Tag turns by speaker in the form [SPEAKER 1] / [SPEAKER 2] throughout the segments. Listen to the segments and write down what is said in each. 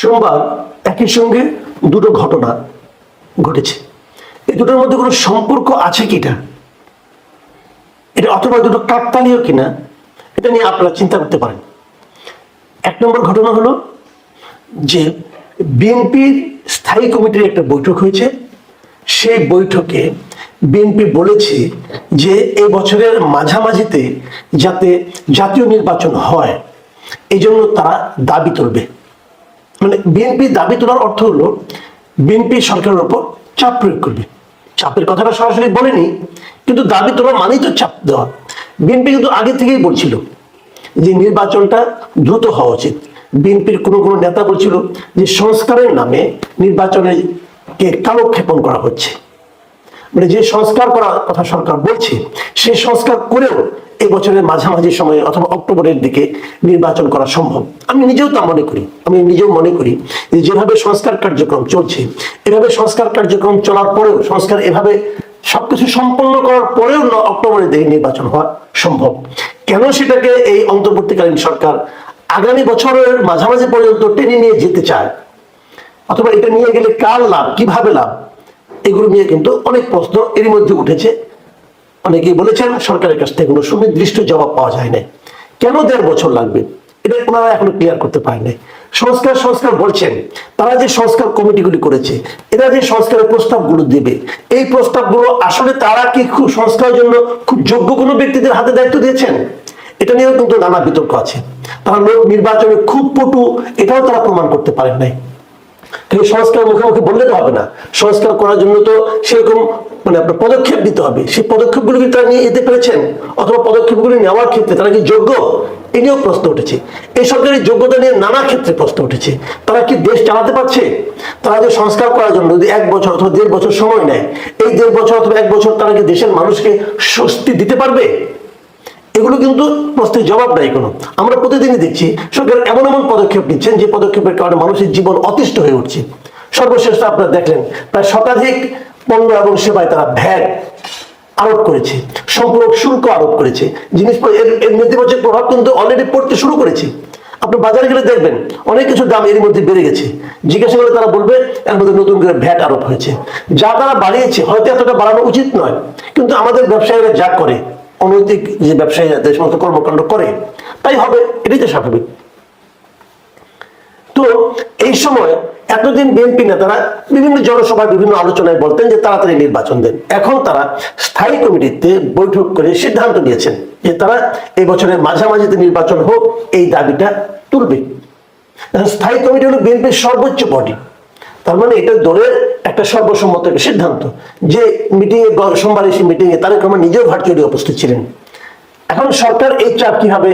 [SPEAKER 1] সোমবার একই সঙ্গে দুটো ঘটনা ঘটেছে। এই দুটোর মধ্যে কোনো সম্পর্ক আছে কিনা? এটা অথবা দুটো কাকতালীয় কিনা? এটা নিয়ে আপনারা চিন্তা করতে পারেন। এক নম্বর ঘটনা হলো যে বিএনপির স্থায়ী কমিটির একটা বৈঠক হয়েছে। সেই বৈঠকে বিএনপি বলেছে যে এই বছরের মাঝামাঝিতে যাতে জাতীয় নির্বাচন হয় এই জন্য তারা দাবি তুলবে। মানে বিএনপি দাবি তোলার অর্থ হলো, বিএনপি সরকারের উপর চাপ প্রয়োগ করবে। চাপের কথাটা সরাসরি বলেনি, কিন্তু দাবি তোলা মানেই তো চাপ দেওয়া। বিএনপি কিন্তু আগে থেকেই বলছিল যে নির্বাচনটা দ্রুত হওয়া উচিত। বিএনপির কোনো কোনো নেতা বলছিল যে সংস্কারের নামে নির্বাচনে কে কালক্ষেপণ করা হচ্ছে। মানে যে সংস্কার করার কথা সরকার বলছে সেই সংস্কার করেও এই বছরের মাঝামাঝি সময়ে অথবা অক্টোবরের দিকে নির্বাচন করা সম্ভব। আমি নিজেও তা মনে করি। আমি নিজেও মনে করি যে যেভাবে সংস্কার কার্যক্রম চলছে, এভাবে সংস্কার কার্যক্রম চলার পরেও, সংস্কার এভাবে সবকিছু সম্পন্ন করার পরেও অক্টোবরের দিকে নির্বাচন হওয়া সম্ভব। কেন সেটাকে এই অন্তর্বর্তীকালীন সরকার আগামী বছরের মাঝামাঝি পর্যন্ত টেনে নিয়ে যেতে চায়? অথবা এটা নিয়ে গেলে কার লাভ? কীভাবে লাভ? এগুলো নিয়ে কিন্তু অনেক প্রশ্ন এর মধ্যে উঠেছে। অনেকেই বলেছেন সরকারের কাছ থেকে কোনো সুনির্দিষ্ট জবাব পাওয়া যায় না কেন দেড় বছর লাগবে? এটা ওনারা এখনও ক্লিয়ার করতে পারেন সংস্কার সংস্কার বলছেন, তারা যে সংস্কার কমিটিগুলি করেছে, এরা যে সংস্কারের প্রস্তাবগুলো দেবে, এই প্রস্তাবগুলো আসলে তারা কি খুব সংস্কারের জন্য খুব যোগ্য কোনো ব্যক্তিদের হাতে দায়িত্ব দিয়েছেন? এটা নিয়েও কিন্তু নানা বিতর্ক আছে। তারা লোক নির্বাচনে খুব পটু, এটাও তারা প্রমাণ করতে পারেন নাই। সংস্কার সংস্কার মুখোমুখি বললে তো হবে না। সংস্কার করার জন্য তো সেরকম মানে আপনার পদক্ষেপ নিতে হবে। সেই পদক্ষেপগুলো কি তারা নিয়ে যেতে পেরেছেন? অথবা পদক্ষেপগুলো নেওয়ার ক্ষেত্রে তারা কি যোগ্য? এ নিয়েও প্রশ্ন উঠেছে। এই সরকারের যোগ্যতা নিয়ে নানা ক্ষেত্রে প্রশ্ন উঠেছে। তারা কি দেশ চালাতে পারছে? তারা যে সংস্কার করার জন্য যদি এক বছর অথবা দেড় বছর সময় নেয়, এই দেড় বছর অথবা এক বছর তারা কি দেশের মানুষকে স্বস্তি দিতে পারবে? এগুলো কিন্তু প্রশ্নের জবাব নাই কোনো। আমরা প্রতিদিনই দেখছি, সরকার এমন এমন পদক্ষেপ নিচ্ছেন যে পদক্ষেপের কারণে মানুষের জীবন অতিষ্ঠ হয়ে উঠছে। সর্বশেষ আপনারা দেখলেন। প্রায় শতাধিক পণ্য এবং সেবায় তারা ভ্যাট আরোপ করেছে, সম্পূরক শুল্ক আরোপ করেছে। জিনিস এর নেতিবাচক প্রভাব কিন্তু অলরেডি পড়তে শুরু করেছে। আপনি বাজারে গেলে দেখবেন অনেক কিছুর দাম এর মধ্যে বেড়ে গেছে। জিজ্ঞাসা করলে তারা বলবে, এর মধ্যে নতুন করে ভ্যাট আরোপ হয়েছে। যা তারা বাড়িয়েছে হয়তো এতটা বাড়ানো উচিত নয়, কিন্তু আমাদের ব্যবসায়ীরা যা করে, অনৈতিক যে ব্যবসায়ীরা যে সমস্ত কর্মকাণ্ড করে, তাই হবে, এটাই তো স্বাভাবিক। তো এই সময় এতদিন বিএনপি নেতারা বিভিন্ন জনসভায় বিভিন্ন আলোচনায় বলতেন যে তাড়াতাড়ি নির্বাচন দেন। এখন তারা স্থায়ী কমিটিতে বৈঠক করে সিদ্ধান্ত নিয়েছেন যে তারা এই বছরের মাঝামাঝিতে নির্বাচন হোক, এই দাবিটা তুলবে। স্থায়ী কমিটি হলো বিএনপির সর্বোচ্চ বডি। তার মানে এটা দলের একটা সর্বসম্মত একটা সিদ্ধান্ত যে মিটিংয়ে, সোমবার এসে মিটিংয়ে তারেক রহমান নিজেও ভার্চুয়ালি উপস্থিত ছিলেন। এখন সরকার এই চাপ কীভাবে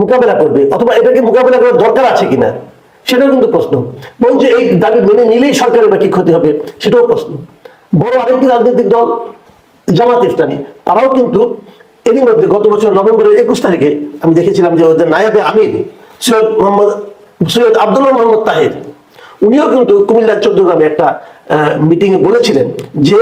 [SPEAKER 1] মোকাবেলা করবে, অথবা এটাকে মোকাবেলা করার দরকার আছে কিনা, সেটাও কিন্তু প্রশ্ন। বলছে এই দাবি মেনে নিলেই সরকারের বা কি ক্ষতি হবে, সেটাও প্রশ্ন। বড় আরেকটি রাজনৈতিক দল, জামাত ইসলামী, তারাও কিন্তু এরই মধ্যে গত বছর নভেম্বরের একুশ তারিখে আমি দেখেছিলাম যে ওদের নায়াবে আমির, সৈয়দ মোহাম্মদ, সৈয়দ আব্দুল্লাহ মোহাম্মদ তাহের। উনিও কিন্তু কুমিল্লার চৌদ্দগ্রামে একটা মিটিং এ বলেছিলেন যে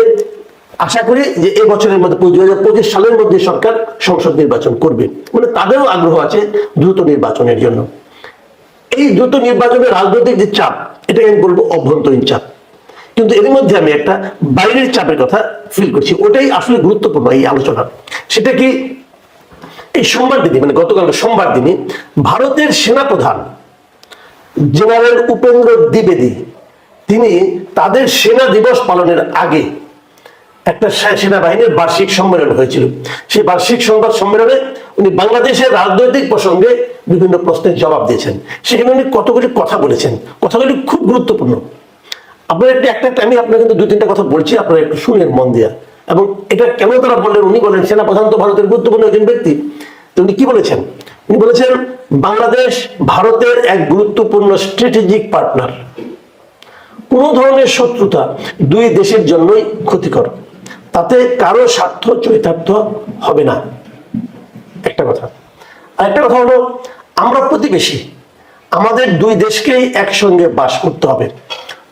[SPEAKER 1] আশা করি যে এই বছরের মধ্যে, দুই হাজার পঁচিশ সালের মধ্যে সরকার সংসদ নির্বাচন করবে মানে তাদেরও আগ্রহ আছে দ্রুত নির্বাচনের জন্য। এই দ্রুত নির্বাচনের রাজনৈতিক যে চাপ, এটাকে আমি বলব অভ্যন্তরীণ চাপ। কিন্তু এর মধ্যে আমি একটা বাইরের চাপের কথা ফিল করছি, ওটাই আসলে গুরুত্বপূর্ণ এই আলোচনা। সেটা কি? এই সোমবার দিনে মানে গতকাল সোমবার দিনে ভারতের সেনাপ্রধান জেনারেল উপেন্দ্র দ্বিবেদী, তিনি তাদের সেনা দিবস পালনের আগে একটা সেনাবাহিনীর বার্ষিক সম্মেলন হয়েছিল। সেই বার্ষিক সংবাদ সম্মেলনে উনি বাংলাদেশের রাজনৈতিক প্রসঙ্গে বিভিন্ন প্রশ্নের জবাব দিয়েছেন। সেখানে উনি কতগুলি কথা বলেছেন। কথাগুলি খুব গুরুত্বপূর্ণ। আপনার একটা একটা- আমি আপনার কিন্তু দু তিনটা কথা বলছি, আপনারা একটু শুনেন মন দিয়া। এবং এটা কেন তারা বললেন? উনি বলেন, সেনাপ্রধান তো ভারতের গুরুত্বপূর্ণ একজন ব্যক্তি। তো উনি কি বলেছেন? উনি বলেছেন, বাংলাদেশ ভারতের এক গুরুত্বপূর্ণ স্ট্র্যাটেজিক পার্টনার কোনো ধরনের শত্রুতা দুই দেশের জন্যই ক্ষতিকর। তাতে কারও স্বার্থ চরিতার্থ হবে না। একটা কথা। আর একটা কথা হলো, আমরা প্রতিবেশী। আমাদের দুই দেশকেই একসঙ্গে বাস করতে হবে।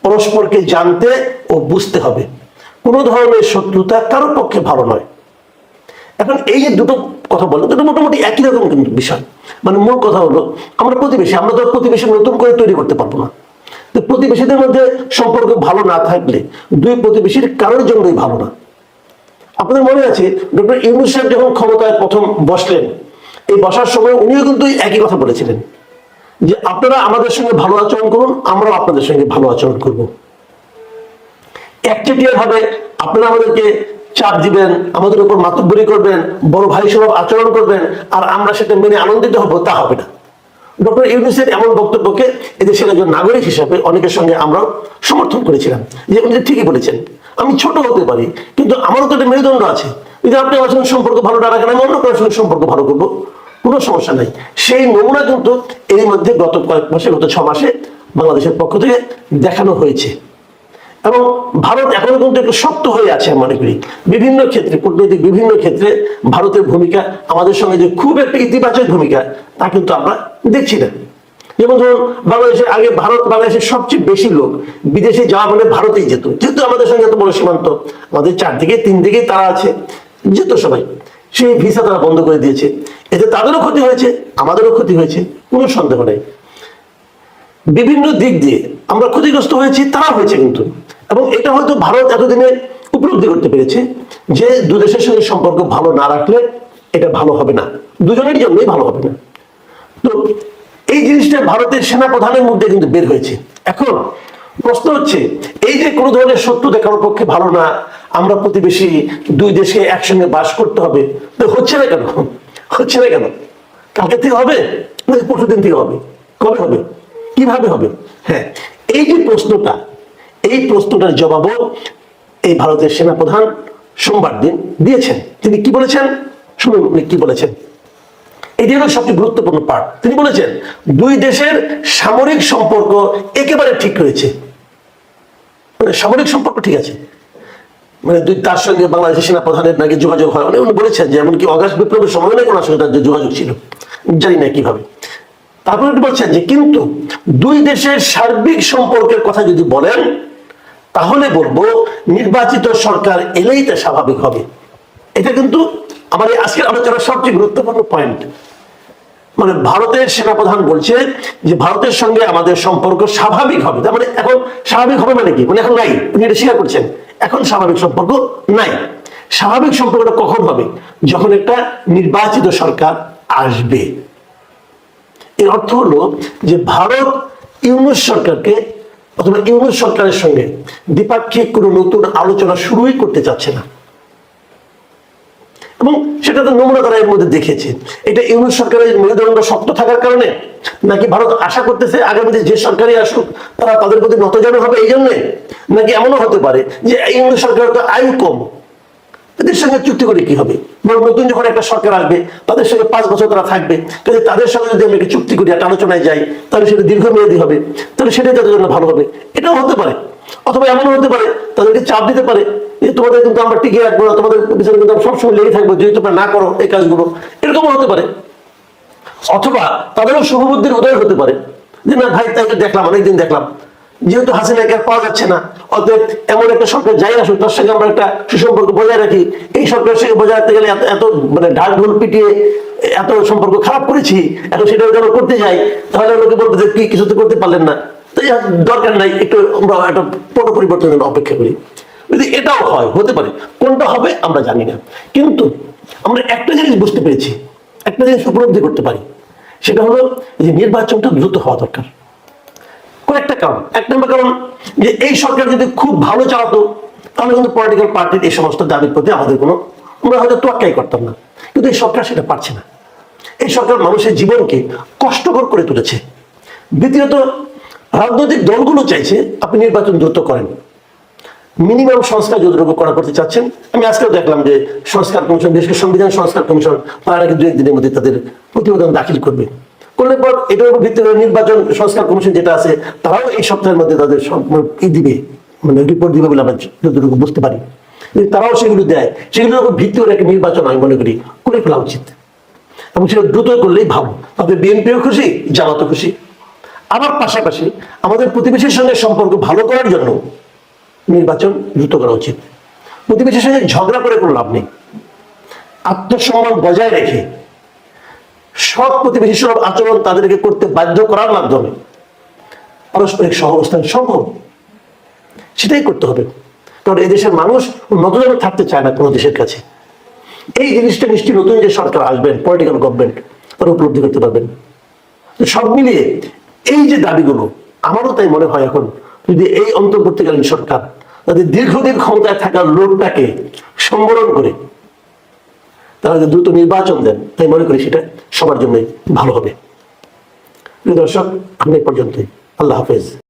[SPEAKER 1] পরস্পরকে জানতে ও বুঝতে হবে। কোনো ধরনের শত্রুতা কারোর পক্ষে ভালো নয়। এখন এই যে দুটো কথা বললাম, দুটো মোটামুটি একই রকম কিন্তু বিষয়। মানে মূল কথা হলো, আমরা প্রতিবেশী, আমরা তো প্রতিবেশী নতুন করে তৈরি করতে পারব না। তো প্রতিবেশীদের মধ্যে সম্পর্ক ভালো না থাকলে দুই প্রতিবেশীর কারোর জন্যই ভালো না। আপনাদের মনে আছে, ডক্টর ইউনুস সাহেব যখন ক্ষমতায় প্রথম বসলেন, এই বসার সময় উনিও কিন্তু একই কথা বলেছিলেন যে, আপনারা আমাদের সঙ্গে ভালো আচরণ করুন, আমরাও আপনাদের সঙ্গে ভালো আচরণ করব। একচেটিয়া ভাবে আপনারা আমাদেরকে চাপ দিবেন, আমাদের উপর মাতব্বরি করবেন, বড় ভাই স্বভাব আচরণ করবেন, আর আমরা সেটা মেনে আনন্দিত হব, তা হবে না। ডক্টর ইউনুসের এমন বক্তব্যকে এদেশের একজন নাগরিক হিসাবে অনেকের সঙ্গে আমরাও সমর্থন করেছিলাম, যে উনি ঠিকই বলেছেন আমি ছোট হতে পারি, কিন্তু আমারও তো একটা মেরুদণ্ড আছে। যদি আপনি আমার সঙ্গে সম্পর্ক ভালো না রাখেন আমি অন্য কারোর সঙ্গে সম্পর্ক ভালো করব, কোনো সমস্যা নাই। সেই নমুনা কিন্তু এর মধ্যে গত কয়েক মাসে, গত ছ মাসে বাংলাদেশের পক্ষ থেকে দেখানো হয়েছে। এবং ভারত এখনও কিন্তু একটু শক্ত হয়ে আছে, আমি মনে করি। বিভিন্ন ক্ষেত্রে, কূটনৈতিক বিভিন্ন ক্ষেত্রে ভারতের ভূমিকা, আমাদের সঙ্গে যে খুব একটা ইতিবাচক ভূমিকা, তা কিন্তু আমরা দেখছি না। যেমন ধরুন, বাংলাদেশের আগে ভারত বাংলাদেশের সবচেয়ে বেশি লোক বিদেশে যাওয়া মানে ভারতেই যেত। যেহেতু আমাদের সঙ্গে এত বড় সীমান্ত, আমাদের চারদিকে তিন দিকে তারা আছে, যেত সবাই। সেই ভিসা তারা বন্ধ করে দিয়েছে। এতে তাদেরও ক্ষতি হয়েছে, আমাদেরও ক্ষতি হয়েছে, কোনো সন্দেহ নেই। বিভিন্ন দিক দিয়ে আমরা ক্ষতিগ্রস্ত হয়েছি, তারা হয়েছে কিন্তু। এবং এটা হয়তো ভারত এতদিনে উপলব্ধি করতে পেরেছে যে দু দেশের সঙ্গে সম্পর্ক ভালো না রাখলে এটা ভালো হবে না। দুজনের জন্যই ভালো হবে না। তো এই জিনিসটা ভারতের সেনা প্রধানের মধ্যে কিন্তু বের হয়েছে। এখন প্রশ্ন হচ্ছে, এই যে কোনো ধরনের শত্রু দেখানোর পক্ষে ভালো না, আমরা প্রতিবেশী দুই দেশকে একসঙ্গে বাস করতে হবে, তো হচ্ছে না কেন? হচ্ছে না কেন? কালকে থেকে হবে? নাকি পরশু দিন থেকে হবে? কবে হবে? কীভাবে হবে? হ্যাঁ এই যে প্রশ্নটা, এই প্রশ্নটার জবাবও এই ভারতের সেনাপ্রধান সোমবার দিন দিয়েছেন। তিনি কি বলেছেন? শুনুন উনি কি বলেছেন। এটি হলো সবচেয়ে গুরুত্বপূর্ণ পার্ট তিনি বলেছেন, দুই দেশের সামরিক সম্পর্ক একেবারে ঠিক রয়েছে। মানে সামরিক সম্পর্ক ঠিক আছে। মানে দুই তার সঙ্গে বাংলাদেশের সেনা প্রধানের নাকি যোগাযোগ হয়। অনেক উনি বলেছেন যে, এমনকি অগাস্ট বিপ্লবের সময় নাকি ওনার সঙ্গে তার যোগাযোগ ছিল। জানি না কীভাবে। তারপরে বলছেন যে, কিন্তু দুই দেশের সার্বিক সম্পর্কের কথা যদি বলেন, তাহলে বলব, নির্বাচিত সরকার এলেই তা স্বাভাবিক হবে। এটা কিন্তু আমার এই আজকের আলোচনার সবচেয়ে গুরুত্বপূর্ণ পয়েন্ট মানে ভারতের সেনাপ্রধান বলছে যে ভারতের সঙ্গে আমাদের সম্পর্ক স্বাভাবিক হবে। তার মানে এখন স্বাভাবিক হবে মানে কি? মানে এখন নাই। উনি এটা স্বীকার করছেন। এখন স্বাভাবিক সম্পর্ক নাই। স্বাভাবিক সম্পর্কটা কখন হবে? যখন একটা নির্বাচিত সরকার আসবে। এর অর্থ হলো যে ভারত ইউনুস সরকারকে অথবা ইউনুস সরকারের সঙ্গে দ্বিপাক্ষিক কোনো নতুন আলোচনা শুরুই করতে চাচ্ছে না। এবং সেটা তো নমুনা তারা এর মধ্যে দেখেছে। এটা ইউনিট সরকারের মেরুদণ্ড শক্ত থাকার কারণে নাকি ভারত আশা করতেছে আগামীতে যে সরকারই আসুক, তারা তাদের প্রতি নতজন হবে এই জন্যে নাকি এমনও হতে পারে যে ইউনিট সরকারের তো আয়ু কম? এদের সঙ্গে চুক্তি করে কি হবে? নতুন যখন একটা সরকার আসবে, তাদের সঙ্গে পাঁচ বছর তারা থাকবে। কাজে তাদের সঙ্গে যদি আমরা একটা চুক্তি করি, একটা আলোচনায় যাই, তাহলে সেটা দীর্ঘমেয়াদী হবে। তাহলে সেটাই তাদের জন্য ভালো হবে। এটাও হতে পারে। অথবা এমনও হতে পারে, তাদেরকে চাপ দিতে পারে যে তোমাদের কিন্তু আমরা টিকে রাখব না, তোমাদের পিছনে কিন্তু সবসময় লেগে থাকব, যদি তোমরা না করো এই কাজগুলো। এরকমও হতে পারে। অথবা তাদেরও শুভবুদ্ধির উদয় হতে পারে। যে না, ভাই তাকে দেখলাম, অনেকদিন দেখলাম। যেহেতু হাসিনাকে আর পাওয়া যাচ্ছে না, অতএব এমন একটা সরকার যাই আসুক, তার সঙ্গে আমরা একটা সুসম্পর্ক বজায় রাখি। এই সরকারের সঙ্গে বজায় রাখতে গেলে এত এত মানে ঢাক ঢোল পিটিয়ে এত সম্পর্ক খারাপ করেছি এখন সেটা যেন করতে যাই, তাহলে লোকে বলবে যে কি কিছু তো করতে পারলেন না। তাই দরকার নাই, একটু আমরা একটা পট পরিবর্তনের অপেক্ষা করি। যদি এটাও হয়, হতে পারে, কোনটা হবে আমরা জানি না। কিন্তু আমরা একটা জিনিস বুঝতে পেরেছি, একটা জিনিস উপলব্ধি করতে পারি, সেটা হলো যে নির্বাচনটা দ্রুত হওয়া দরকার। কয়েকটা কারণ। এক নম্বর কারণ যে এই সরকার যদি খুব ভালো চালাতো, তাহলে কিন্তু পলিটিক্যাল পার্টির এই সমস্ত দাবির প্রতি আমাদের কোনো আমরা হয়তো তোয়াক্কাই করতাম না। কিন্তু এই সরকার সেটা পারছে না। এই সরকার মানুষের জীবনকে কষ্টকর করে তুলেছে। দ্বিতীয়ত, রাজনৈতিক দলগুলো চাইছে আপনি নির্বাচন দ্রুত করেন। মিনিমাম সংস্কার যতটুকু করা করতে চাচ্ছেন। আমি আজকেও দেখলাম যে সংস্কার কমিশন করে সংবিধান সংস্কার কমিশন তারা দু একদিনের মধ্যে তাদের প্রতিবেদন দাখিল করবে। করলে পর এটার উপর ভিত্তি করে নির্বাচন সংস্কার কমিশন যেটা আছে, তারাও এই সপ্তাহের মধ্যে তাদের মানে ই দিবে মানে রিপোর্ট দিবে বলে আমরা যতটুকু বুঝতে পারি। তারাও সেগুলো দেয়, সেগুলোর উপর ভিত্তি করে একটা নির্বাচন আমি মনে করি করে ফেলা উচিত। এবং সেটা দ্রুত করলেই ভালো। তবে বিএনপিও খুশি, জামাতও খুশি। আবার পাশাপাশি আমাদের প্রতিবেশীর সঙ্গে সম্পর্ক ভালো করার জন্য নির্বাচন দ্রুত করা উচিত। প্রতিবেশীর সঙ্গে ঝগড়া করে কোনো লাভ নেই। আত্মসম্মান বজায় রেখে প্রতিবেশী সুলভ আচরণ তাদেরকে করতে বাধ্য করার মাধ্যমে পারস্পরিক সহাবস্থান সম্ভব। সেটাই করতে হবে। কারণ এদেশের মানুষ নতজনে থাকতে চায় না কোনো দেশের কাছে। এই জিনিসটা নিশ্চয়ই নতুন যে সরকার আসবেন পলিটিক্যাল গভর্নমেন্ট তারা উপলব্ধি করতে পারবেন। সব মিলিয়ে এই যে দাবিগুলো, আমারও তাই মনে হয় এখন, যদি এই অন্তর্বর্তীকালীন সরকার তাদের দীর্ঘদিন ক্ষমতায় থাকার লোকটাকে সম্বরণ করে তারা দ্রুত নির্বাচন দেন, তাই মনে করি সেটা সবার জন্যই ভালো হবে। দর্শক, আমি পর্যন্তই। আল্লাহ হাফেজ।